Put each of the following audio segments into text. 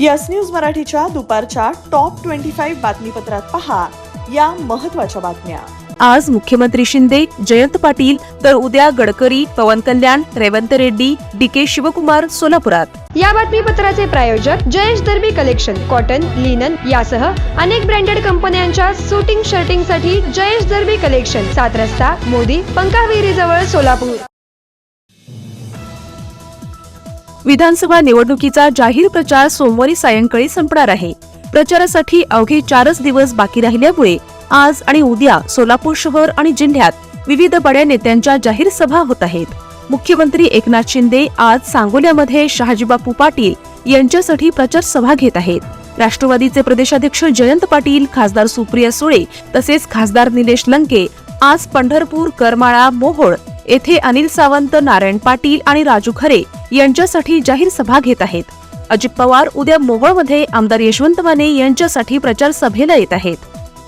Yes news मराठीच्या दुपारच्या top twenty five बातमीपत्रात पहा या महत्त्वाच्या बातम्या. आज मुख्यमंत्री शिंदे जयंत पाटील तर उद्या गडकरी पवन कल्याण रेवंत रेड्डी डी के शिवकुमार सोलापुरात. या बातमीपत्राचे प्रायोजक Jayesh Darbi collection cotton linen यासह अनेक ब्रँडेड कंपन्यांच्या सुटिंग शर्टिंगसाठी जयेश दर्बी कलेक्शन सात रस्ता मोदी पंकाविहिरी जवळ सोलापूर. विधानसभा निवडणुकीचा जाहीर प्रचार सोमवारी सायंकाळी संपणार आहे. प्रचारासाठी अवघे चारच दिवस बाकी राहिल्यामुळे आज आणि उद्या सोलापूर शहर आणि जिल्ह्यात विविध बड्या नेत्यांच्या जाहीर सभा होत आहेत. मुख्यमंत्री एकनाथ शिंदे आज सांगोल्यामध्ये शहाजीबापू पाटील यांच्यासाठी प्रचार सभा घेत आहेत. राष्ट्रवादीचे प्रदेशाध्यक्ष जयंत पाटील खासदार सुप्रिया सुळे तसेच खासदार निलेश लंके आज पंढरपूर करमाळा मोहोळ येथे अनिल सावंत नारायण पाटील आणि राजू खरे यांच्यासाठी जाहीर सभा घेत आहेत. अजित पवार उद्या मोवळमध्ये आमदार यशवंत माने यांच्यासाठी प्रचार सभेला येत आहेत.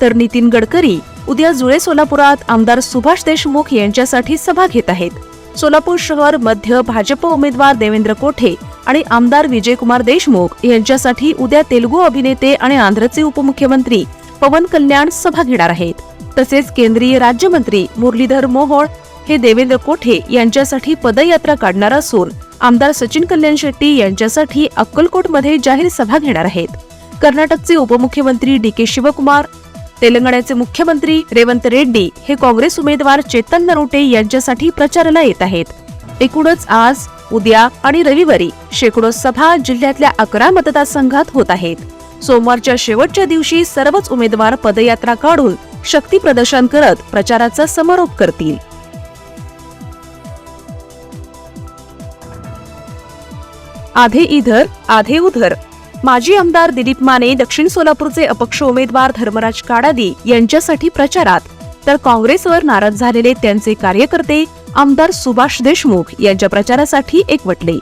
तर नितीन गडकरी उद्या जुळे सोलापुरात आमदार सुभाष देशमुख यांच्यासाठी सभा घेत आहेत. सोलापूर शहर मध्य भाजप उमेदवार देवेंद्र कोठे आणि आमदार विजयकुमार देशमुख यांच्यासाठी उद्या तेलुगू अभिनेते आणि आंध्रचे उपमुख्यमंत्री पवन कल्याण सभा घेणार आहेत. तसेच केंद्रीय राज्यमंत्री मुरलीधर मोहोळ हे देवेंद्र कोठे यांच्यासाठी पदयात्रा काढणार असून आमदार सचिन कल्याण शेट्टी यांच्यासाठी अक्कलकोटमध्ये जाहीर सभा घेणार आहेत. कर्नाटकचे उपमुख्यमंत्री डी के शिवकुमार तेलंगणाचे मुख्यमंत्री रेवंत रेड्डी हे काँग्रेस उमेदवार चेतन नरोटे यांच्यासाठी प्रचाराला येत आहेत. एकूणच आज उद्या आणि रविवारी शेकडो सभा जिल्ह्यातल्या अकरा मतदारसंघात होत आहेत. सोमवारच्या शेवटच्या दिवशी सर्वच उमेदवार पदयात्रा काढून शक्ती प्रदर्शन करत प्रचाराचा समारोप करतील. आधे इधर आधे उधर. माजी आमदार दिलीप माने दक्षिण सोलापूरचे अपक्ष उमेदवार धर्मराज काडादी यांच्यासाठी प्रचारात. तर काँग्रेसवर नाराज झालेले त्यांचे कार्यकर्ते आमदार सुभाष देशमुख यांच्या प्रचारासाठी एकवटले.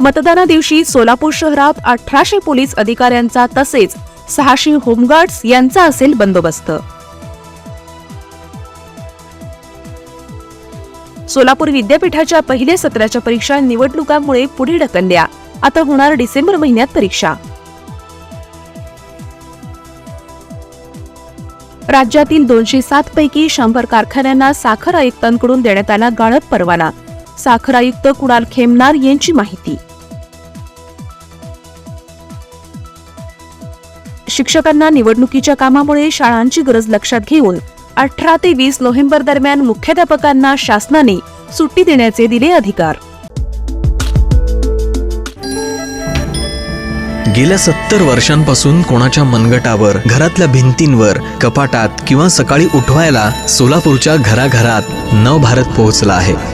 मतदाना दिवशी सोलापूर शहरात अठराशे पोलीस अधिकाऱ्यांचा तसेच सहाशे होमगार्ड्स यांचा असेल बंदोबस्त. सोलापूर विद्यापीठाच्या पहिल्या सत्राच्या परीक्षा निवडणुकांमुळे पुढे ढकलल्या. आता होणार डिसेंबर महिन्यात परीक्षा. राज्यातील दोनशे सात पैकी शंभर कारखान्यांना साखर आयुक्तांकडून देण्यात आला गाळप परवाना. साखर आयुक्त कुणाल खेमनार यांची माहिती. शिक्षकांना निवडणुकीच्या कामामुळे शाळांची गरज लक्षात घेऊन अठरा ते वीस नोव्हेंबर दरम्यान मुख्याध्यापकांना शासनाने सुट्टी देण्याचे दिले अधिकार. गेल्या सत्तर वर्षांपासून कोणाच्या मनगटावर घरातल्या भिंतींवर कपाटात किंवा सकाळी उठवायला सोलापूरच्या घराघरात नवभारत पोहोचला आहे.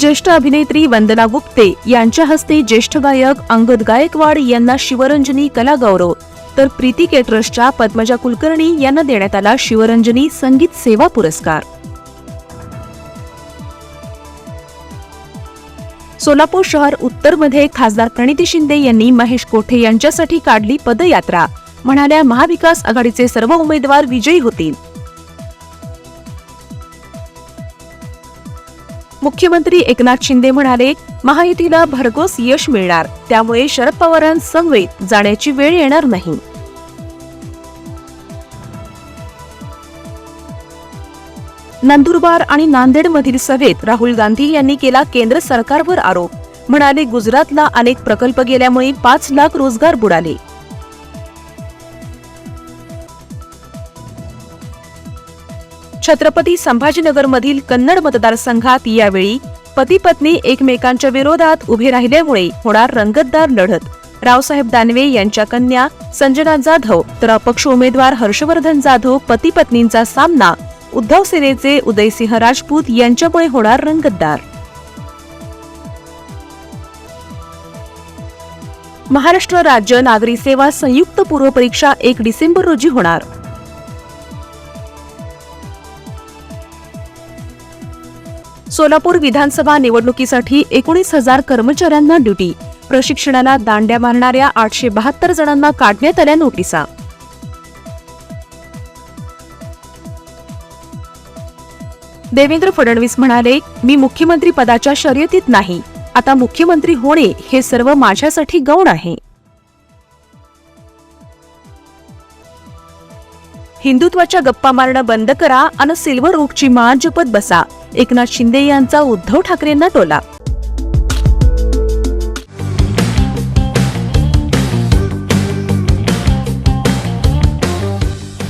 ज्येष्ठ अभिनेत्री वंदना गुप्ते यांच्या हस्ते ज्येष्ठ गायक अंगद गायकवाड यांना शिवरंजनी कला गौरव तर प्रीती केटरसच्या पद्मजा कुलकर्णी यांना देण्यात आला शिवरंजनी संगीत सेवा पुरस्कार. सोलापूर शहर उत्तरमध्ये खासदार प्रणिती शिंदे यांनी महेश कोठे यांच्यासाठी काढली पदयात्रा. म्हणाल्या महाविकास आघाडीचे सर्व उमेदवार विजयी होतील. मुख्यमंत्री एकनाथ शिंदे म्हणाले महायुतीला भरघोस यश मिळणार. त्यामुळे शरद पवारांसमवेत जाण्याची वेळ येणार नाही. नंदुरबार आणि नांदेडमधील सभेत राहुल गांधी यांनी केला केंद्र सरकारवर आरोप. म्हणाले गुजरातला अनेक प्रकल्प गेल्यामुळे पाच लाख रोजगार बुडाले. छत्रपती संभाजीनगरमधील कन्नड मतदारसंघात यावेळी पती पत्नी एकमेकांच्या विरोधात उभे राहिल्यामुळे होणार रंगतदार लढत. रावसाहेब दानवे यांच्या कन्या संजना जाधव तर अपक्ष उमेदवार हर्षवर्धन जाधव पती पत्नींचा सामना उद्धव सेनेचे उदयसिंह राजपूत यांच्यामुळे होणार रंगतदार. महाराष्ट्र राज्य नागरी सेवा संयुक्त पूर्व परीक्षा एक डिसेंबर रोजी होणार. सोलापूर विधानसभा निवडणुकीसाठी एकोणीस हजार कर्मचाऱ्यांना ड्युटी. प्रशिक्षणाला दांड्या मारणाऱ्या आठशे बहात्तर जणांना काढण्यात आल्या नोटिसा. देवेंद्र फडणवीस म्हणाले मी मुख्यमंत्री पदाच्या शर्यतीत नाही. आता मुख्यमंत्री होणे हे सर्व माझ्यासाठी गौण आहे. हिंदुत्वाच्या गप्पा मारणं बंद करा आणि सिल्वर ओकची मान जपत बसा. एकनाथ शिंदे यांचा उद्धव ठाकरेंना टोला.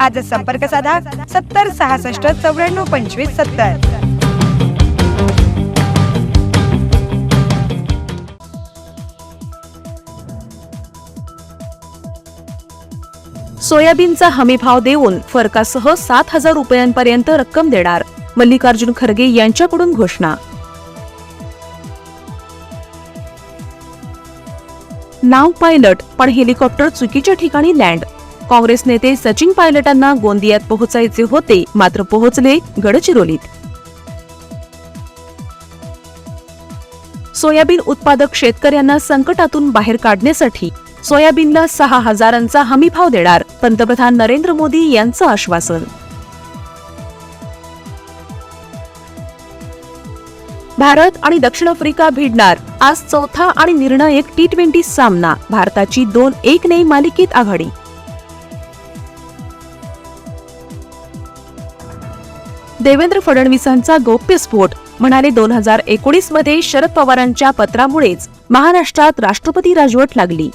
आजच संपर्क साधा सत्तर सहासष्ट चौऱ्याण्णव पंचवीस सत्तर. सोयाबीनचा हमीभाव देऊन फरकासह सात हजार रुपयांपर्यंत रक्कम देणार मल्लिकार्जुन खरगे यांच्याकडून घोषणा. नाव पायलट पण हेलिकॉप्टर चुकीच्या ठिकाणी लँड. काँग्रेस नेते सचिन पायलटांना गोंदियात पोहोचायचे होते मात्र पोहोचले गडचिरोलीत. सोयाबीन उत्पादक शेतकऱ्यांना संकटातून बाहेर काढण्यासाठी सोयाबीनला सहा हजारांचा हमीभाव देणार पंतप्रधान नरेंद्र मोदी यांचं आश्वासन. भारत आणि दक्षिण आफ्रिका भिडणार आज चौथा आणि निर्णायक टी ट्वेंटी सामना भारताची दोन एक ने मालिकेत आघाडी. देवेंद्र फडणवीसांचा गौप्यस्फोट म्हणाले दोन हजार एकोणीसमध्ये शरद पवारांच्या पत्रामुळेच महाराष्ट्रात राष्ट्रपती राजवट लागली.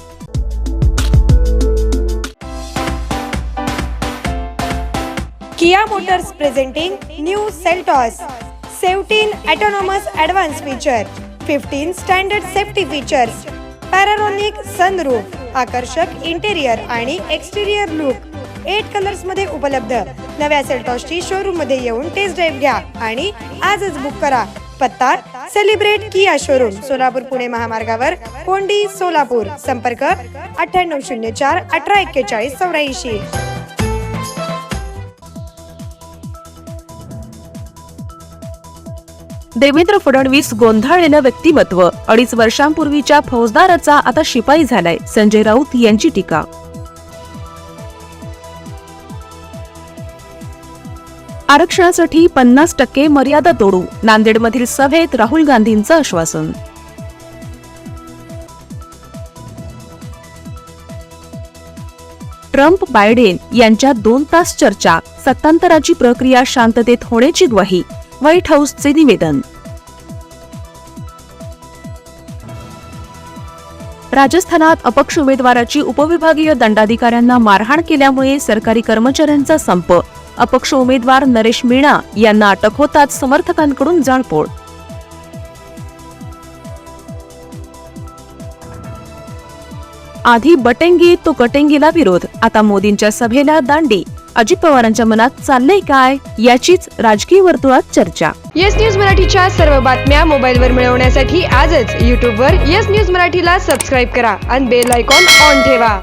Kia Motors presenting new Seltos seventeen autonomous advance feature fifteen standard safety features panoramic sunroof आकर्षक इंटेरियर आणि एक्सटेरियर लुक. एट कलर्समध्ये उपलब्ध. नव्या सेल्टॉसची शोरूममध्ये येऊन टेस्ट ड्राईव्ह घ्या आणि आजच बुक करा. पत्ता celebrate Kia showroom Solapur Pune महामार्गावर कोंडी सोलापूर. संपर्क अठ्ठ्याण्णव शून्य चार अठरा एक्केचाळीस चौऱ्याऐंशी. देवेंद्र फडणवीस गोंधळलेलं व्यक्तिमत्व अडीच वर्षांपूर्वीच्या फौजदाराचा आता शिपाई झालाय. संजय राऊत यांची टीका आरक्षणासाठी पन्नास टक्के मर्यादा तोडू नांदेडमधील सभेत राहुल गांधींचं आश्वासन. ट्रम्प बायडेन यांच्या दोन तास चर्चा सत्तांतराची प्रक्रिया शांततेत होण्याची ग्वाही व्हाईट हाऊसचे निवेदन. राजस्थानात अपक्ष उमेदवाराची उपविभागीय दंडाधिकाऱ्यांना मारहाण केल्यामुळे सरकारी कर्मचाऱ्यांचा संप अपक्ष उमेदवार नरेश मीणा यांना अटक होताच समर्थकांकडून जाळपोळ. आधी बटेंगी तो कटेंगीला विरोध. आता मोदींच्या सभेला दांडी. अजित पवारांच्या मनात चाललंय काय? याचीच राजकीय वर्तुळात चर्चा. येस न्यूज मराठीच्या सर्व बातम्या मोबाईलवर मिळवण्यासाठी आजच यूट्यूबवर येस न्यूज मराठीला सबस्क्राईब करा आणि बेल आयकॉन ऑन ठेवा.